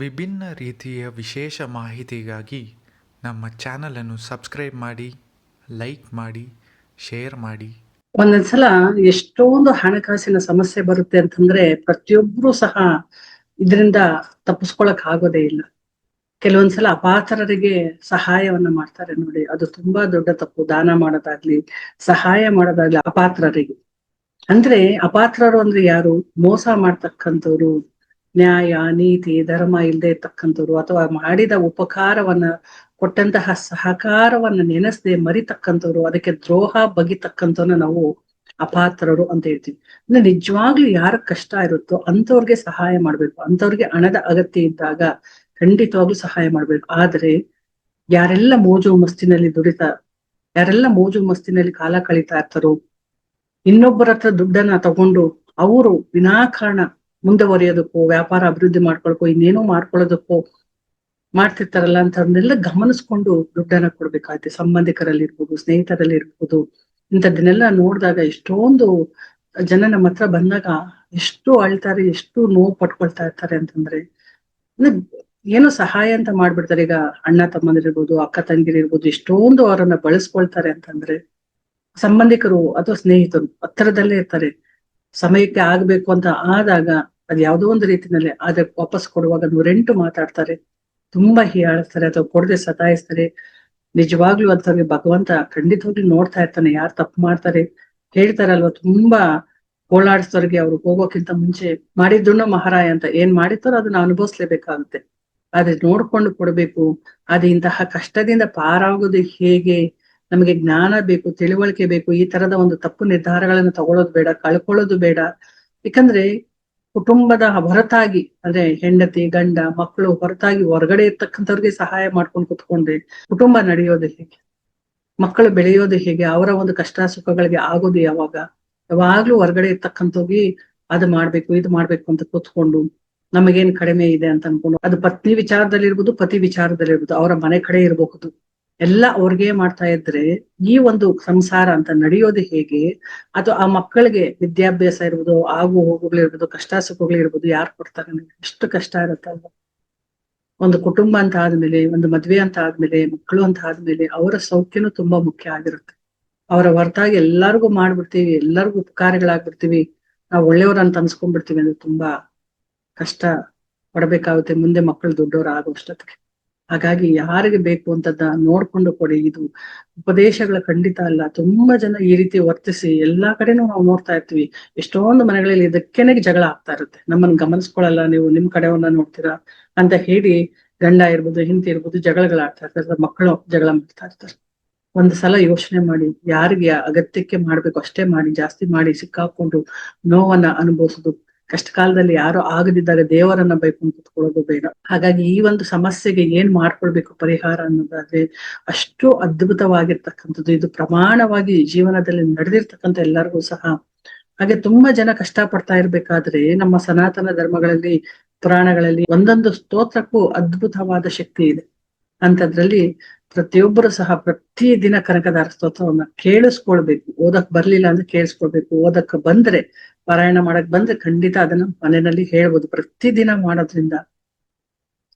ವಿಭಿನ್ನ ರೀತಿಯ ವಿಶೇಷ ಮಾಹಿತಿಗಾಗಿ ನಮ್ಮ ಚಾನಲನ್ನು ಸಬ್ಸ್ಕ್ರೈಬ್ ಮಾಡಿ ಲೈಕ್ ಮಾಡಿ ಶೇರ್ ಮಾಡಿ. ಒಂದೊಂದ್ಸಲ ಎಷ್ಟೊಂದು ಹಣಕಾಸಿನ ಸಮಸ್ಯೆ ಬರುತ್ತೆ ಅಂತಂದ್ರೆ ಪ್ರತಿಯೊಬ್ರು ಸಹ ಇದರಿಂದ ತಪ್ಪಿಸ್ಕೊಳಕ್ ಆಗೋದೇ ಇಲ್ಲ. ಕೆಲವೊಂದ್ಸಲ ಅಪಾತ್ರರಿಗೆ ಸಹಾಯವನ್ನ ಮಾಡ್ತಾರೆ ನೋಡಿ. ಅದು ತುಂಬಾ ದೊಡ್ಡ ತಪ್ಪು. ದಾನ ಮಾಡೋದಾಗ್ಲಿ, ಸಹಾಯ ಮಾಡೋದಾಗ್ಲಿ ಅಪಾತ್ರರಿಗೆ. ಅಂದ್ರೆ ಅಪಾತ್ರರು ಅಂದ್ರೆ ಯಾರು? ಮೋಸ ಮಾಡ್ತಕ್ಕಂಥವ್ರು ನ್ಯಾಯ, ನೀತಿ, ಧರ್ಮ ಇಲ್ಲದೆ ಇರ್ತಕ್ಕಂಥವ್ರು ಅಥವಾ ಮಾಡಿದ ಉಪಕಾರವನ್ನ ಕೊಟ್ಟಂತಹ ಸಹಕಾರವನ್ನ ನೆನೆಸದೆ ಮರಿತಕ್ಕಂಥವ್ರು, ಅದಕ್ಕೆ ದ್ರೋಹ ಬಗಿತಕ್ಕಂಥವ್ನ ನಾವು ಅಪಾತ್ರರು ಅಂತ ಹೇಳ್ತೀವಿ. ಅಂದ್ರೆ ನಿಜವಾಗ್ಲೂ ಯಾರ ಕಷ್ಟ ಇರುತ್ತೋ ಅಂತವ್ರಿಗೆ ಸಹಾಯ ಮಾಡ್ಬೇಕು. ಅಂತವ್ರಿಗೆ ಹಣದ ಅಗತ್ಯ ಇದ್ದಾಗ ಖಂಡಿತವಾಗ್ಲೂ ಸಹಾಯ ಮಾಡ್ಬೇಕು. ಆದ್ರೆ ಯಾರೆಲ್ಲ ಮೋಜು ಮಸ್ತಿನಲ್ಲಿ ದುಡಿತಾ, ಯಾರೆಲ್ಲ ಮೋಜು ಮಸ್ತಿನಲ್ಲಿ ಕಾಲ ಕಳೀತಾ ಇರ್ತಾರೋ, ಇನ್ನೊಬ್ಬರ ಹತ್ರ ದುಡ್ಡನ್ನ ತಗೊಂಡು ಅವರು ವಿನಾಕಾರಣ ಮುಂದುವರಿಯೋದಕ್ಕೋ ವ್ಯಾಪಾರ ಅಭಿವೃದ್ಧಿ ಮಾಡ್ಕೊಳಕ್ಕೋ ಇನ್ನೇನೋ ಮಾಡ್ಕೊಳ್ಳೋದಕ್ಕೋ ಮಾಡ್ತಿರ್ತಾರಲ್ಲ ಅಂತವ್ರನ್ನೆಲ್ಲ ಗಮನಿಸ್ಕೊಂಡು ದುಡ್ಡನ್ನ ಕೊಡ್ಬೇಕಾಗುತ್ತೆ. ಸಂಬಂಧಿಕರಲ್ಲಿ ಇರ್ಬೋದು ಸ್ನೇಹಿತರಲ್ಲಿ ಇರ್ಬೋದು ಇಂಥದ್ದನ್ನೆಲ್ಲ ನೋಡಿದಾಗ ಎಷ್ಟೊಂದು ಜನ ನಮ್ಮ ಹತ್ರ ಬಂದಾಗ ಎಷ್ಟು ಅಳ್ತಾರೆ, ಎಷ್ಟು ನೋವು ಪಟ್ಕೊಳ್ತಾ ಇರ್ತಾರೆ ಅಂತಂದ್ರೆ ಏನೋ ಸಹಾಯ ಅಂತ ಮಾಡ್ಬಿಡ್ತಾರೆ. ಈಗ ಅಣ್ಣ ತಮ್ಮಂದಿರ್ಬೋದು ಅಕ್ಕ ತಂಗಿರಿರ್ಬೋದು, ಎಷ್ಟೊಂದು ಅವರನ್ನ ಬಳಸ್ಕೊಳ್ತಾರೆ ಅಂತಂದ್ರೆ, ಸಂಬಂಧಿಕರು ಅಥವಾ ಸ್ನೇಹಿತರು ಹತ್ತಿರದಲ್ಲೇ ಇರ್ತಾರೆ. ಸಮಯಕ್ಕೆ ಆಗ್ಬೇಕು ಅಂತ ಆದಾಗ ಅದ್ ಯಾವುದೋ ಒಂದು ರೀತಿನಲ್ಲಿ ಅದಕ್ಕೆ ವಾಪಸ್ ಕೊಡುವಾಗ ನೂರೆಂಟು ಮಾತಾಡ್ತಾರೆ. ತುಂಬಾ ಹೀಯಾಳಿಸ್ತಾರೆ ಅಥವಾ ಕೊಡದೆ ಸತಾಯಿಸ್ತಾರೆ. ನಿಜವಾಗ್ಲೂ ಅಂತವ್ರಿಗೆ ಭಗವಂತ ಖಂಡಿತವಾಗ್ಲು ನೋಡ್ತಾ ಇರ್ತಾನೆ, ಯಾರು ತಪ್ಪು ಮಾಡ್ತಾರೆ ಹೇಳ್ತಾರಲ್ವಾ, ತುಂಬಾ ಓಳಾಡಿಸೋರ್ಗೆ ಅವ್ರು ಹೋಗೋಕ್ಕಿಂತ ಮುಂಚೆ ಮಾಡಿದ್ರು ಮಹಾರಾಯ ಅಂತ ಏನ್ ಮಾಡಿರ್ತಾರೋ ಅದನ್ನ ಅನುಭವಿಸ್ಲೇಬೇಕಾಗುತ್ತೆ. ಆದ್ರೆ ನೋಡ್ಕೊಂಡು ಕೊಡ್ಬೇಕು, ಅದು ಇಂತಹ ಕಷ್ಟದಿಂದ ಪಾರಾಗೋದು ಹೇಗೆ? ನಮಗೆ ಜ್ಞಾನ ಬೇಕು, ತಿಳುವಳಿಕೆ ಬೇಕು, ಈ ತರದ ಒಂದು ತಪ್ಪು ನಿರ್ಧಾರಗಳನ್ನು ತಗೊಳ್ಳೋದು ಬೇಡ, ಕಳ್ಕೊಳ್ಳೋದು ಬೇಡ. ಯಾಕಂದ್ರೆ ಕುಟುಂಬದ ಹೊರತಾಗಿ, ಅಂದ್ರೆ ಹೆಂಡತಿ, ಗಂಡ, ಮಕ್ಕಳು ಹೊರತಾಗಿ ಹೊರಗಡೆ ಇರ್ತಕ್ಕಂಥವ್ರಿಗೆ ಸಹಾಯ ಮಾಡ್ಕೊಂಡು ಕುತ್ಕೊಂಡ್ರೆ ಕುಟುಂಬ ನಡೆಯೋದು ಹೇಗೆ? ಮಕ್ಕಳು ಬೆಳೆಯೋದು ಹೇಗೆ? ಅವರ ಒಂದು ಕಷ್ಟ ಸುಖಗಳಿಗೆ ಆಗೋದು ಯಾವಾಗ? ಯಾವಾಗ್ಲೂ ಹೊರಗಡೆ ಹೋಗಿ ಅದು ಮಾಡ್ಬೇಕು, ಇದು ಮಾಡ್ಬೇಕು ಅಂತ ಕೂತ್ಕೊಂಡು ನಮಗೇನ್ ಕಡಿಮೆ ಇದೆ ಅಂತ ಅನ್ಕೊಂಡು, ಅದು ಪತ್ನಿ ವಿಚಾರದಲ್ಲಿ ಇರ್ಬೋದು ಪತಿ ವಿಚಾರದಲ್ಲಿ ಇರ್ಬೋದು ಅವರ ಮನೆ ಕಡೆ ಇರಬಹುದು. ಎಲ್ಲ ಅವ್ರಿಗೆ ಮಾಡ್ತಾ ಇದ್ರೆ ಈ ಒಂದು ಸಂಸಾರ ಅಂತ ನಡೆಯೋದು ಹೇಗೆ? ಅಥವಾ ಆ ಮಕ್ಕಳಿಗೆ ವಿದ್ಯಾಭ್ಯಾಸ ಇರ್ಬೋದು, ಆಗು ಹೋಗುಗಳು ಇರ್ಬೋದು, ಕಷ್ಟ ಸುಖಗಳು ಇರ್ಬೋದು, ಯಾರು ಕೊಡ್ತಾರೆ ಎಷ್ಟು ಕಷ್ಟ ಇರುತ್ತಲ್ವ? ಒಂದು ಕುಟುಂಬ ಅಂತ ಆದ್ಮೇಲೆ, ಒಂದು ಮದ್ವೆ ಅಂತ ಆದ್ಮೇಲೆ, ಮಕ್ಕಳು ಅಂತ ಆದ್ಮೇಲೆ ಅವರ ಸೌಖ್ಯನೂ ತುಂಬಾ ಮುಖ್ಯ ಆಗಿರುತ್ತೆ. ಅವರ ಹೊರತಾಗಿ ಎಲ್ಲರಿಗೂ ಮಾಡ್ಬಿಡ್ತೀವಿ, ಎಲ್ಲರಿಗೂ ಉಪಕಾರಗಳಾಗ್ಬಿಡ್ತೀವಿ. ನಾವು ಒಳ್ಳೆಯವರಂತ ಅನ್ಸ್ಕೊಂಡ್ಬಿಡ್ತೀವಿ ಅಂದ್ರೆ ತುಂಬಾ ಕಷ್ಟ ಪಡಬೇಕಾಗುತ್ತೆ, ಮುಂದೆ ಮಕ್ಕಳು ದೊಡ್ಡವರು ಆಗುವಷ್ಟೊತ್ತಿಗೆ ಹಾಗಾಗಿ ಯಾರಿಗೆ ಬೇಕು ಅಂತದ ನೋಡ್ಕೊಂಡು ಕೊಡಿ. ಇದು ಉಪದೇಶಗಳ ಖಂಡಿತ ಅಲ್ಲ. ತುಂಬಾ ಜನ ಈ ರೀತಿ ವರ್ತಿಸಿ ಎಲ್ಲಾ ಕಡೆನೂ ನಾವು ನೋಡ್ತಾ ಇರ್ತೀವಿ. ಎಷ್ಟೊಂದು ಮನೆಗಳಲ್ಲಿ ಇದಕ್ಕೇನೆ ಜಗಳ ಆಗ್ತಾ ಇರುತ್ತೆ. ನಮ್ಮನ್ನು ಗಮನಿಸ್ಕೊಳಲ್ಲ ನೀವು ನಿಮ್ ಕಡೆವನ್ನ ನೋಡ್ತೀರಾ ಅಂತ ಹೇಳಿ ಗಂಡ ಇರ್ಬೋದು ಹಿಂತಿ ಇರ್ಬೋದು ಜಗಳಗಳಾಡ್ತಾ ಇರ್ತಾರೆ. ಮಕ್ಕಳು ಜಗಳ ಮಾಡ್ತಾ ಇರ್ತಾರೆ. ಒಂದ್ ಸಲ ಯೋಚನೆ ಮಾಡಿ, ಯಾರಿಗೆ ಅಗತ್ಯಕ್ಕೆ ಮಾಡ್ಬೇಕು ಅಷ್ಟೇ ಮಾಡಿ, ಜಾಸ್ತಿ ಮಾಡಿ, ಸಿಕ್ಕಾಕೊಂಡು ನೋವನ್ನ ಅನುಭವಿಸೋದು ಕಷ್ಟ ಕಾಲದಲ್ಲಿ ಯಾರು ಆಗದಿದ್ದಾಗ ದೇವರನ್ನ ಬೈಕೊಂಡು ಕುತ್ಕೊಳ್ಳೋದು ಬೇಡ. ಹಾಗಾಗಿ ಈ ಒಂದು ಸಮಸ್ಯೆಗೆ ಏನ್ ಮಾಡ್ಕೊಳ್ಬೇಕು ಪರಿಹಾರ ಅನ್ನೋದಾದ್ರೆ ಅಷ್ಟು ಅದ್ಭುತವಾಗಿರ್ತಕ್ಕಂಥದ್ದು. ಇದು ಪ್ರಮಾಣವಾಗಿ ಜೀವನದಲ್ಲಿ ನಡೆದಿರ್ತಕ್ಕಂಥ ಎಲ್ಲರಿಗೂ ಸಹ. ಹಾಗೆ ತುಂಬಾ ಜನ ಕಷ್ಟ ಪಡ್ತಾ ಇರ್ಬೇಕಾದ್ರೆ ನಮ್ಮ ಸನಾತನ ಧರ್ಮಗಳಲ್ಲಿ, ಪುರಾಣಗಳಲ್ಲಿ ಒಂದೊಂದು ಸ್ತೋತ್ರಕ್ಕೂ ಅದ್ಭುತವಾದ ಶಕ್ತಿ ಇದೆ. ಅಂತದ್ರಲ್ಲಿ ಪ್ರತಿಯೊಬ್ಬರು ಸಹ ಪ್ರತಿ ದಿನ ಕನಕದಾರ ಸ್ತೋತ್ರವನ್ನ ಕೇಳಿಸ್ಕೊಳ್ಬೇಕು. ಓದಕ್ ಬರ್ಲಿಲ್ಲ ಅಂದ್ರೆ ಕೇಳಿಸ್ಕೊಳ್ಬೇಕು. ಓದಕ್ ಬಂದ್ರೆ ಪಾರಾಯಣ ಮಾಡಕ್ ಬಂದ್ರೆ ಖಂಡಿತ ಅದನ್ನ ಮನೆಯಲ್ಲಿ ಹೇಳ್ಬೋದು. ಪ್ರತಿದಿನ ಮಾಡೋದ್ರಿಂದ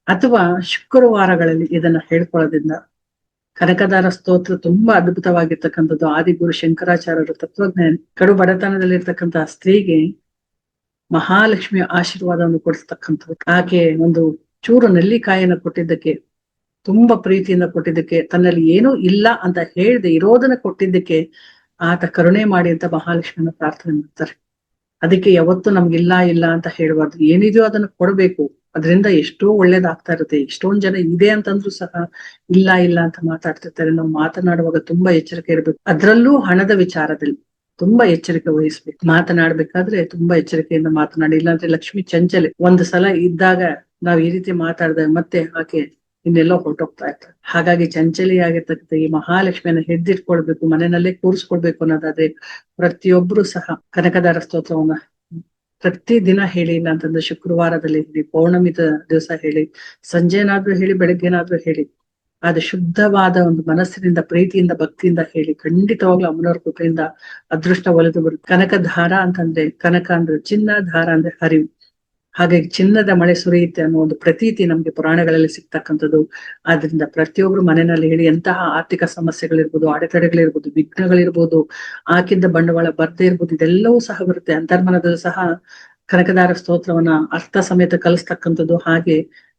ಅಥವಾ ಶುಕ್ರವಾರಗಳಲ್ಲಿ ಇದನ್ನ ಹೇಳ್ಕೊಳ್ಳೋದ್ರಿಂದ ಕನಕದಾರ ಸ್ತೋತ್ರ ತುಂಬಾ ಅದ್ಭುತವಾಗಿರ್ತಕ್ಕಂಥದ್ದು. ಆದಿಗುರು ಶಂಕರಾಚಾರ್ಯರು ತತ್ವಜ್ಞಾನಿ, ಕಡು ಬಡತನದಲ್ಲಿರ್ತಕ್ಕಂತಹ ಸ್ತ್ರೀಗೆ ಮಹಾಲಕ್ಷ್ಮಿಯ ಆಶೀರ್ವಾದವನ್ನು ಕೊಡಿಸ್ತಕ್ಕಂಥದ್ದು. ಆಕೆ ಒಂದು ಚೂರು ನೆಲ್ಲಿಕಾಯಿನ ಕೊಟ್ಟಿದ್ದಕ್ಕೆ, ತುಂಬಾ ಪ್ರೀತಿಯಿಂದ ಕೊಟ್ಟಿದ್ದಕ್ಕೆ, ತನ್ನಲ್ಲಿ ಏನೂ ಇಲ್ಲ ಅಂತ ಹೇಳದೆ ಇರೋದನ್ನ ಕೊಟ್ಟಿದ್ದಕ್ಕೆ ಆತ ಕರುಣೆ ಮಾಡಿ ಅಂತ ಮಹಾಲಕ್ಷ್ಮಿಯನ್ನ ಪ್ರಾರ್ಥನೆ ಮಾಡ್ತಾರೆ. ಅದಕ್ಕೆ ಯಾವತ್ತು ನಮ್ಗೆ ಇಲ್ಲ ಇಲ್ಲ ಅಂತ ಹೇಳ್ಬಾರ್ದು. ಏನಿದೆಯೋ ಅದನ್ನ ಕೊಡ್ಬೇಕು. ಅದರಿಂದ ಎಷ್ಟೋ ಒಳ್ಳೇದಾಗ್ತಾ ಇರುತ್ತೆ. ಎಷ್ಟೊಂದ್ ಜನ ಇದೆ ಅಂತಂದ್ರು ಸಹ ಇಲ್ಲ ಇಲ್ಲ ಅಂತ ಮಾತಾಡ್ತಿರ್ತಾರೆ. ನಾವು ಮಾತನಾಡುವಾಗ ತುಂಬಾ ಎಚ್ಚರಿಕೆ ಇರ್ಬೇಕು. ಅದ್ರಲ್ಲೂ ಹಣದ ವಿಚಾರದಲ್ಲಿ ತುಂಬಾ ಎಚ್ಚರಿಕೆ ವಹಿಸ್ಬೇಕು. ಮಾತನಾಡ್ಬೇಕಾದ್ರೆ ತುಂಬಾ ಎಚ್ಚರಿಕೆಯಿಂದ ಮಾತನಾಡಿ. ಇಲ್ಲಾಂದ್ರೆ ಲಕ್ಷ್ಮಿ ಚಂಚಲೆ ಒಂದ್ ಸಲ ಇದ್ದಾಗ ನಾವ್ ಈ ರೀತಿ ಮಾತಾಡಿದಾಗ ಮತ್ತೆ ಆಕೆ ಇನ್ನೆಲ್ಲೋ ಹೊರಟೋಗ್ತಾ ಇರ್ತಾರೆ ಹಾಗಾಗಿ ಚಂಚಲಿಯಾಗಿರ್ತಕ್ಕಂಥ ಈ ಮಹಾಲಕ್ಷ್ಮಿಯನ್ನ ಹಿಡ್ದಿಟ್ಕೊಳ್ಬೇಕು, ಮನೆಯಲ್ಲೇ ಕೂರಿಸ್ಕೊಳ್ಬೇಕು ಅನ್ನೋದಾದ್ರೆ ಪ್ರತಿಯೊಬ್ರು ಸಹ ಕನಕದಾರ ಸ್ತೋತ್ರವನ್ನ ಪ್ರತಿ ದಿನ ಹೇಳಿ ಇಲ್ಲ ಅಂತಂದ್ರೆ ಶುಕ್ರವಾರದಲ್ಲಿ ಹೇಳಿ, ಪೌರ್ಣಮಿದ ದಿವಸ ಹೇಳಿ, ಸಂಜೆನಾದ್ರೂ ಹೇಳಿ, ಬೆಳಗ್ಗೆನಾದ್ರೂ ಹೇಳಿ ಅದು ಶುದ್ಧವಾದ ಒಂದು ಮನಸ್ಸಿನಿಂದ, ಪ್ರೀತಿಯಿಂದ, ಭಕ್ತಿಯಿಂದ ಹೇಳಿ, ಖಂಡಿತವಾಗ್ಲೂ ಅಮ್ಮನವ್ರ ಕೃಪೆಯಿಂದ ಅದೃಷ್ಟ ಒಲಿದು ಬರುತ್ತೆ. ಕನಕ ಧಾರ ಅಂತಂದ್ರೆ, ಕನಕ ಅಂದ್ರೆ ಚಿನ್ನ, ಧಾರ ಅಂದ್ರೆ ಹರಿವು. ಹಾಗಾಗಿ ಚಿನ್ನದ ಮಳೆ ಸುರಿಯುತ್ತೆ ಅನ್ನೋ ಒಂದು ಪ್ರತೀತಿ ನಮ್ಗೆ ಪುರಾಣಗಳಲ್ಲಿ ಸಿಗ್ತಕ್ಕಂಥದ್ದು. ಆದ್ರಿಂದ ಪ್ರತಿಯೊಬ್ರು ಮನೆಯಲ್ಲಿ ಹೇಳಿ ಎಂತಹ ಆರ್ಥಿಕ ಸಮಸ್ಯೆಗಳಿರ್ಬೋದು, ಅಡೆತಡೆಗಳಿರ್ಬೋದು, ವಿಘ್ನಗಳಿರ್ಬೋದು ಆಕಿಂದ ಬಂಡವಾಳ ಬರ್ದೇ ಇರ್ಬೋದು, ಇದೆಲ್ಲವೂ ಸಹ ಬರುತ್ತೆ. ಅಂತರ್ಮನದಲ್ಲೂ ಸಹ ಕನಕದಾರ ಸ್ತೋತ್ರವನ್ನ ಅರ್ಥ ಸಮೇತ ಕಲಿಸ್ತಕ್ಕಂಥದ್ದು ಹಾಗೆ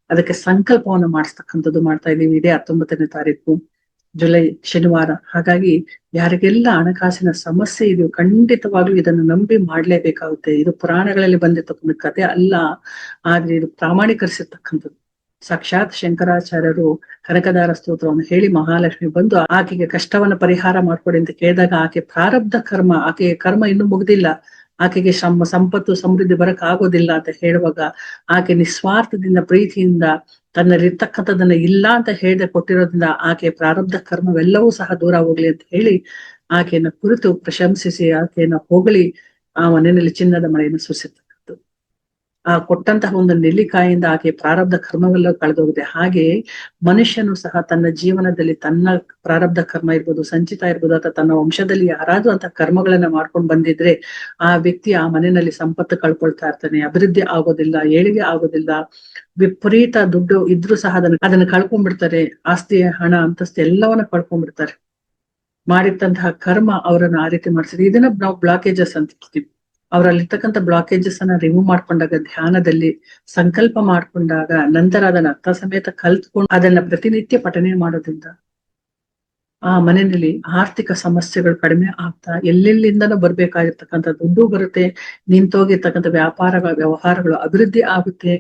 ಅದಕ್ಕೆ ಸಂಕಲ್ಪವನ್ನ ಮಾಡಿಸ್ತಕ್ಕಂಥದ್ದು ಮಾಡ್ತಾ ಇದ್ದೀವಿ. ಇದೇ ಹತ್ತೊಂಬತ್ತನೇ ತಾರೀಕು. ಜುಲೈ, ಶನಿವಾರ. ಹಾಗಾಗಿ ಯಾರಿಗೆಲ್ಲ ಹಣಕಾಸಿನ ಸಮಸ್ಯೆ ಇದೆಯೋ ಖಂಡಿತವಾಗ್ಲೂ ಇದನ್ನು ನಂಬಿ ಮಾಡ್ಲೇಬೇಕಾಗುತ್ತೆ. ಇದು ಪುರಾಣಗಳಲ್ಲಿ ಬಂದಿರ್ತಕ್ಕಂಥ ಕಥೆ ಅಲ್ಲ. ಆದ್ರೆ ಇದು ಪ್ರಾಮಾಣೀಕರಿಸಿರ್ತಕ್ಕಂಥದ್ದು. ಸಾಕ್ಷಾತ್ ಶಂಕರಾಚಾರ್ಯರು ಕನಕದಾರ ಸ್ತೋತ್ರವನ್ನು ಹೇಳಿ ಮಹಾಲಕ್ಷ್ಮಿ ಬಂದು ಆಕೆಗೆ ಕಷ್ಟವನ್ನ ಪರಿಹಾರ ಮಾಡ್ಕೊಡಿ ಅಂತ ಕೇಳಿದಾಗ ಆಕೆ ಪ್ರಾರಬ್ಧ ಕರ್ಮ, ಆಕೆಯ ಕರ್ಮ ಇನ್ನೂ ಮುಗ್ದಿಲ್ಲ. ಆಕೆಗೆ ಸಂಪತ್ತು, ಸಮೃದ್ಧಿ ಬರಕ್ ಆಗೋದಿಲ್ಲ ಅಂತ ಹೇಳುವಾಗ ಆಕೆ ನಿಸ್ವಾರ್ಥದಿಂದ, ಪ್ರೀತಿಯಿಂದ ತನ್ನಲ್ಲಿರ್ತಕ್ಕಂಥದನ್ನ ಇಲ್ಲ ಅಂತ ಹೇಳದೆ ಕೊಟ್ಟಿರೋದ್ರಿಂದ ಆಕೆ ಪ್ರಾರಬ್ಧ ಕರ್ಮವೆಲ್ಲವೂ ಸಹ ದೂರ ಹೋಗ್ಲಿ ಅಂತ ಹೇಳಿ ಆಕೆಯನ್ನ ಕುರಿತು ಪ್ರಶಂಸಿಸಿ, ಆಕೆಯನ್ನ ಹೋಗಲಿ ಆ ಮನೆಯಲ್ಲಿ ಚಿನ್ನದ ಮಳೆಯನ್ನು ಸುರಿಸಿರ್ತಕ್ಕಂಥದ್ದು ಆ, ಕೊಟ್ಟಂತಹ ಒಂದು ನೆಲ್ಲಿಕಾಯಿಂದ ಆಕೆ ಪ್ರಾರಬ್ಧ ಕರ್ಮವೆಲ್ಲ ಕಳೆದೋಗಿದೆ. ಹಾಗೆ ಮನುಷ್ಯನು ಸಹ ತನ್ನ ಜೀವನದಲ್ಲಿ ತನ್ನ ಪ್ರಾರಬ್ಧ ಕರ್ಮ ಇರ್ಬೋದು, ಸಂಚಿತ ಇರ್ಬೋದು, ಅಥವಾ ತನ್ನ ವಂಶದಲ್ಲಿ ಯಾರಾದ್ರೂ ಅಂತ ಕರ್ಮಗಳನ್ನ ಮಾಡ್ಕೊಂಡು ಬಂದಿದ್ರೆ ಆ ವ್ಯಕ್ತಿ ಆ ಮನೆಯಲ್ಲಿ ಸಂಪತ್ತು ಕಳ್ಕೊಳ್ತಾ ಇರ್ತಾನೆ. ಅಭಿವೃದ್ಧಿ ಆಗೋದಿಲ್ಲ, ಏಳಿಗೆ ಆಗೋದಿಲ್ಲ, ವಿಪರೀತ ದುಡ್ಡು ಇದ್ರೂ ಸಹ ಅದನ್ನ ಅದನ್ನ ಕಳ್ಕೊಂಡ್ಬಿಡ್ತಾರೆ. ಆಸ್ತಿ, ಹಣ, ಅಂತಸ್ತು ಎಲ್ಲವನ್ನ ಕಳ್ಕೊಂಡ್ಬಿಡ್ತಾರೆ. ಮಾಡಿರ್ತಂತಹ ಕರ್ಮ ಅವರನ್ನ ಆ ರೀತಿ ಮಾಡಿಸಿದ್ರೆ ಇದನ್ನ ನಾವು ಬ್ಲಾಕೇಜಸ್ ಅಂತ ಹೇಳ್ತೀವಿ. ಅವರಲ್ಲಿರ್ತಕ್ಕಂಥ ಬ್ಲಾಕೇಜಸ್ ಅನ್ನ ರಿಮೂವ್ ಮಾಡ್ಕೊಂಡಾಗ, ಧ್ಯಾನದಲ್ಲಿ ಸಂಕಲ್ಪ ಮಾಡ್ಕೊಂಡಾಗ, ನಂತರ ಅದನ್ನ ಅರ್ಥ ಸಮೇತ ಕಲ್ತ್ಕೊಂಡು ಅದನ್ನ ಪ್ರತಿನಿತ್ಯ ಪಠನೆ ಮಾಡೋದ್ರಿಂದ ಆ ಮನೆಯಲ್ಲಿ ಆರ್ಥಿಕ ಸಮಸ್ಯೆಗಳು ಕಡಿಮೆ ಆಗ್ತಾ, ಎಲ್ಲೆಲ್ಲಿಂದನೂ ಬರ್ಬೇಕಾಗಿರ್ತಕ್ಕಂಥ ದುಡ್ಡು ಬರುತ್ತೆ, ನಿಂತೋಗಿರ್ತಕ್ಕಂಥ ವ್ಯಾಪಾರಗಳ, ವ್ಯವಹಾರಗಳು ಅಭಿವೃದ್ಧಿ ಆಗುತ್ತೆ.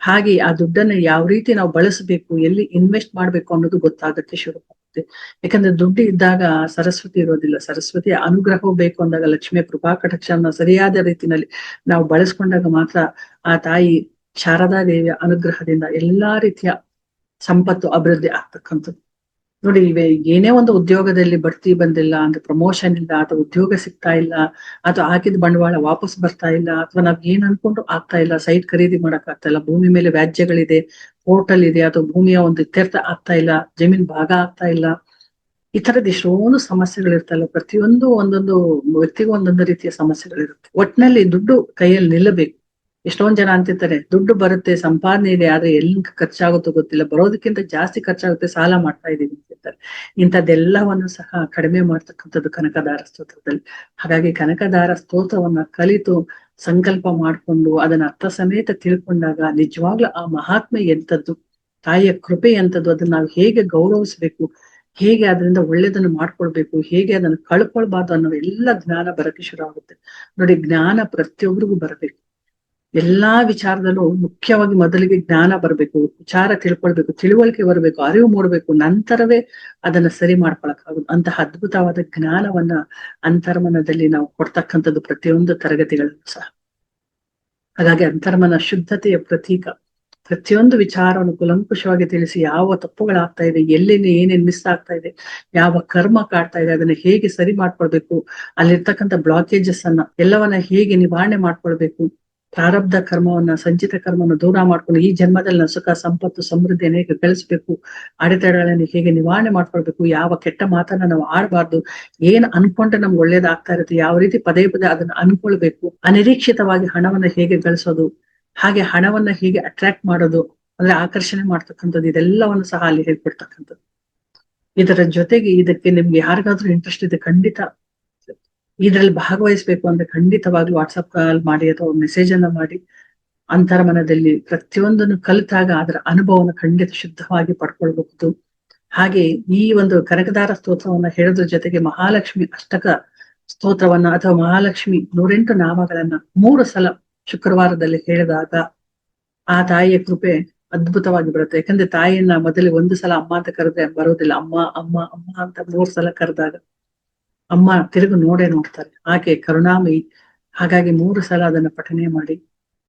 ಹಾಗೆ ಆ ದುಡ್ಡನ್ನ ಯಾವ ರೀತಿ ನಾವು ಬಳಸಬೇಕು, ಎಲ್ಲಿ ಇನ್ವೆಸ್ಟ್ ಮಾಡ್ಬೇಕು ಅನ್ನೋದು ಗೊತ್ತಾಗುತ್ತೆ ಶುರು ಆಗುತ್ತೆ ಯಾಕಂದ್ರೆ ದುಡ್ಡು ಇದ್ದಾಗ ಸರಸ್ವತಿ ಇರೋದಿಲ್ಲ. ಸರಸ್ವತಿ ಅನುಗ್ರಹವು ಬೇಕು ಅಂದಾಗ ಲಕ್ಷ್ಮಿಯ ಕೃಪಾ ಕಟಾಕ್ಷನ ಸರಿಯಾದ ರೀತಿನಲ್ಲಿ ನಾವು ಬಳಸ್ಕೊಂಡಾಗ ಮಾತ್ರ ಆ ತಾಯಿ ಶಾರದಾ ದೇವಿಯ ಅನುಗ್ರಹದಿಂದ ಎಲ್ಲಾ ರೀತಿಯ ಸಂಪತ್ತು ಅಭಿವೃದ್ಧಿ ಆಗ್ತಕ್ಕಂಥದ್ದು. ನೋಡಿ, ಇವೆ ಏನೇ ಒಂದು ಉದ್ಯೋಗದಲ್ಲಿ ಬಡ್ತಿ ಬಂದಿಲ್ಲ, ಅಂದ್ರೆ ಪ್ರಮೋಷನ್ ಇಲ್ಲ, ಅಥವಾ ಉದ್ಯೋಗ ಸಿಗ್ತಾ ಇಲ್ಲ, ಅಥವಾ ಹಾಕಿದ ಬಂಡವಾಳ ವಾಪಸ್ ಬರ್ತಾ ಇಲ್ಲ, ಅಥವಾ ನಾವ್ ಏನ್ ಅನ್ಕೊಂಡು ಆಗ್ತಾ ಇಲ್ಲ, ಸೈಟ್ ಖರೀದಿ ಮಾಡಕ್ ಆಗ್ತಾ ಇಲ್ಲ, ಭೂಮಿ ಮೇಲೆ ವ್ಯಾಜ್ಯಗಳಿದೆ ಪೋರ್ಟಲ್ ಇದೆ, ಅಥವಾ ಭೂಮಿಯ ಒಂದು ಇತ್ಯರ್ಥ ಆಗ್ತಾ ಇಲ್ಲ, ಜಮೀನ್ ಭಾಗ ಆಗ್ತಾ ಇಲ್ಲ, ಈ ತರದ ಎಷ್ಟೊಂದು ಸಮಸ್ಯೆಗಳಿರ್ತಲ್ಲ ಪ್ರತಿಯೊಂದು ಒಂದೊಂದು, ವ್ಯಕ್ತಿಗೂ ಒಂದೊಂದು ರೀತಿಯ ಸಮಸ್ಯೆಗಳಿರುತ್ತೆ ಒಟ್ನಲ್ಲಿ ದುಡ್ಡು ಕೈಯಲ್ಲಿ ನಿಲ್ಲಬೇಕು. ಎಷ್ಟೊಂದ್ ಜನ ಅಂತಿರ್ತಾರೆ, ದುಡ್ಡು ಬರುತ್ತೆ, ಸಂಪಾದನೆ ಇದೆ, ಆದ್ರೆ ಎಲ್ಲಿ ಖರ್ಚಾಗುತ್ತೋ ಗೊತ್ತಿಲ್ಲ, ಬರೋದಕ್ಕಿಂತ ಜಾಸ್ತಿ ಖರ್ಚಾಗುತ್ತೆ, ಸಾಲ ಮಾಡ್ತಾ ಇದೀವಿ ಅಂತಿರ್ತಾರೆ ಇಂಥದ್ದೆಲ್ಲವನ್ನು ಸಹ ಕಡಿಮೆ ಮಾಡ್ತಕ್ಕಂಥದ್ದು ಕನಕದಾರ ಸ್ತೋತ್ರದಲ್ಲಿ. ಹಾಗಾಗಿ ಕನಕದಾರ ಸ್ತೋತ್ರವನ್ನ ಕಲಿತು ಸಂಕಲ್ಪ ಮಾಡ್ಕೊಂಡು ಅದನ್ನ ಅರ್ಥ ಸಮೇತ ತಿಳ್ಕೊಂಡಾಗ ನಿಜವಾಗ್ಲೂ ಆ ಮಹಾತ್ಮೆ ಎಂಥದ್ದು, ತಾಯಿಯ ಕೃಪೆ ಎಂಥದ್ದು, ಅದನ್ನ ನಾವು ಹೇಗೆ ಗೌರವಿಸ್ಬೇಕು, ಹೇಗೆ ಅದರಿಂದ ಒಳ್ಳೇದನ್ನು ಮಾಡ್ಕೊಳ್ಬೇಕು, ಹೇಗೆ ಅದನ್ನು ಕಳ್ಕೊಳ್ಬಾರ್ದು ಅನ್ನೋ ಎಲ್ಲ ಜ್ಞಾನ ಬರಕ್ಕೆ ಶುರು ಆಗುತ್ತೆ. ನೋಡಿ, ಜ್ಞಾನ ಪ್ರತಿಯೊಬ್ಬರಿಗೂ ಬರಬೇಕು. ಎಲ್ಲಾ ವಿಚಾರದಲ್ಲೂ ಮುಖ್ಯವಾಗಿ ಮೊದಲಿಗೆ ಜ್ಞಾನ ಬರಬೇಕು, ವಿಚಾರ ತಿಳ್ಕೊಳ್ಬೇಕು, ತಿಳುವಳಿಕೆ ಬರಬೇಕು, ಅರಿವು ಮೂಡಬೇಕು, ನಂತರವೇ ಅದನ್ನ ಸರಿ ಮಾಡ್ಕೊಳಕ್ಕಾಗುತ್ತೆ ಅಂತಹ ಅದ್ಭುತವಾದ ಜ್ಞಾನವನ್ನ ಅಂತರ್ಮನದಲ್ಲಿ ನಾವು ಕೊಡ್ತಕ್ಕಂಥದ್ದು ಪ್ರತಿಯೊಂದು ತರಗತಿಗಳಲ್ಲೂ ಸಹ. ಹಾಗಾಗಿ ಅಂತರ್ಮನ ಶುದ್ಧತೆಯ ಪ್ರತೀಕ, ಪ್ರತಿಯೊಂದು ವಿಚಾರವನ್ನು ಕುಲಂಕುಷವಾಗಿ ತಿಳಿಸಿ ಯಾವ ತಪ್ಪುಗಳಾಗ್ತಾ ಇದೆ ಎಲ್ಲೆಲ್ಲಿ ಏನೇನ್ ಮಿಸ್ ಆಗ್ತಾ ಇದೆ, ಯಾವ ಕರ್ಮ ಕಾಡ್ತಾ ಇದೆ, ಅದನ್ನ ಹೇಗೆ ಸರಿ ಮಾಡ್ಕೊಳ್ಬೇಕು, ಅಲ್ಲಿರ್ತಕ್ಕಂಥ ಬ್ಲಾಕೇಜಸ್ ಅನ್ನ ಎಲ್ಲವನ್ನ ಹೇಗೆ ನಿವಾರಣೆ ಮಾಡ್ಕೊಳ್ಬೇಕು ಪ್ರಾರಬ್ಧ ಕರ್ಮವನ್ನ, ಸಂಚಿತ ಕರ್ಮವನ್ನು ದೂರ ಮಾಡ್ಕೊಂಡು ಈ ಜನ್ಮದಲ್ಲಿ ಸುಖ, ಸಂಪತ್ತು, ಸಮೃದ್ಧಿಯನ್ನು ಹೇಗೆ ಗಳಿಸ್ಬೇಕು, ಅಡೆತಡೆಗಳನ್ನು ಹೇಗೆ ನಿವಾರಣೆ ಮಾಡ್ಕೊಳ್ಬೇಕು, ಯಾವ ಕೆಟ್ಟ ಮಾತನ್ನ ನಾವು ಆಡಬಾರ್ದು, ಏನ್ ಅನ್ಕೊಂಡ್ರೆ ನಮ್ಗೆ ಒಳ್ಳೇದಾಗ್ತಾ ಇರುತ್ತೆ, ಯಾವ ರೀತಿ ಪದೇ ಪದೇ ಅದನ್ನ ಅನ್ಕೊಳ್ಬೇಕು, ಅನಿರೀಕ್ಷಿತವಾಗಿ ಹಣವನ್ನ ಹೇಗೆ ಗಳಿಸೋದು, ಹಾಗೆ ಹಣವನ್ನ ಹೇಗೆ ಅಟ್ರಾಕ್ಟ್ ಮಾಡೋದು, ಅಂದ್ರೆ ಆಕರ್ಷಣೆ ಮಾಡ್ತಕ್ಕಂಥದ್ದು, ಇದೆಲ್ಲವನ್ನು ಸಹ ಅಲ್ಲಿ ಹೇಳ್ಕೊಡ್ತಕ್ಕಂಥದ್ದು. ಇದರ ಜೊತೆಗೆ ಇದಕ್ಕೆ ನಿಮ್ಗೆ ಯಾರಿಗಾದ್ರೂ ಇಂಟ್ರೆಸ್ಟ್ ಇದೆ, ಖಂಡಿತ ಇದ್ರಲ್ಲಿ ಭಾಗವಹಿಸ್ಬೇಕು ಅಂದ್ರೆ ಖಂಡಿತವಾಗ್ಲೂ ವಾಟ್ಸಪ್ ಕಾಲ್ ಮಾಡಿ ಅಥವಾ ಮೆಸೇಜ್ ಅನ್ನ ಮಾಡಿ ಅಂತರ್ಮನದಲ್ಲಿ ಪ್ರತಿಯೊಂದನ್ನು ಕಲಿತಾಗ ಅದರ ಅನುಭವನ ಖಂಡಿತ ಶುದ್ಧವಾಗಿ ಪಡ್ಕೊಳ್ಬಹುದು. ಹಾಗೆ ಈ ಒಂದು ಕನಕದಾರ ಸ್ತೋತ್ರವನ್ನ ಹೇಳೋದ್ರ ಜೊತೆಗೆ ಮಹಾಲಕ್ಷ್ಮಿ ಅಷ್ಟಕ ಸ್ತೋತ್ರವನ್ನ ಅಥವಾ ಮಹಾಲಕ್ಷ್ಮಿ ನೂರೆಂಟು ನಾಮಗಳನ್ನ ಮೂರು ಸಲ ಶುಕ್ರವಾರದಲ್ಲಿ ಹೇಳಿದಾಗ ಆ ತಾಯಿಯ ಕೃಪೆ ಅದ್ಭುತವಾಗಿ ಬರುತ್ತೆ. ಯಾಕಂದ್ರೆ ತಾಯಿಯನ್ನ ಮೊದಲೇ ಒಂದು ಸಲ ಅಮ್ಮ ಅಂತ ಕರೆದ್ರೆ ಬರೋದಿಲ್ಲ. ಅಮ್ಮ ಅಮ್ಮ ಅಮ್ಮ ಅಂತ ಮೂರ್ ಸಲ ಕರೆದಾಗ ಅಮ್ಮ ತಿರುಗು ನೋಡೇ ನೋಡ್ತಾರೆ. ಆಕೆ ಕರುಣಾಮಯಿ ಹಾಗಾಗಿ ಮೂರು ಸಲ ಅದನ್ನ ಪಠನೆ ಮಾಡಿ.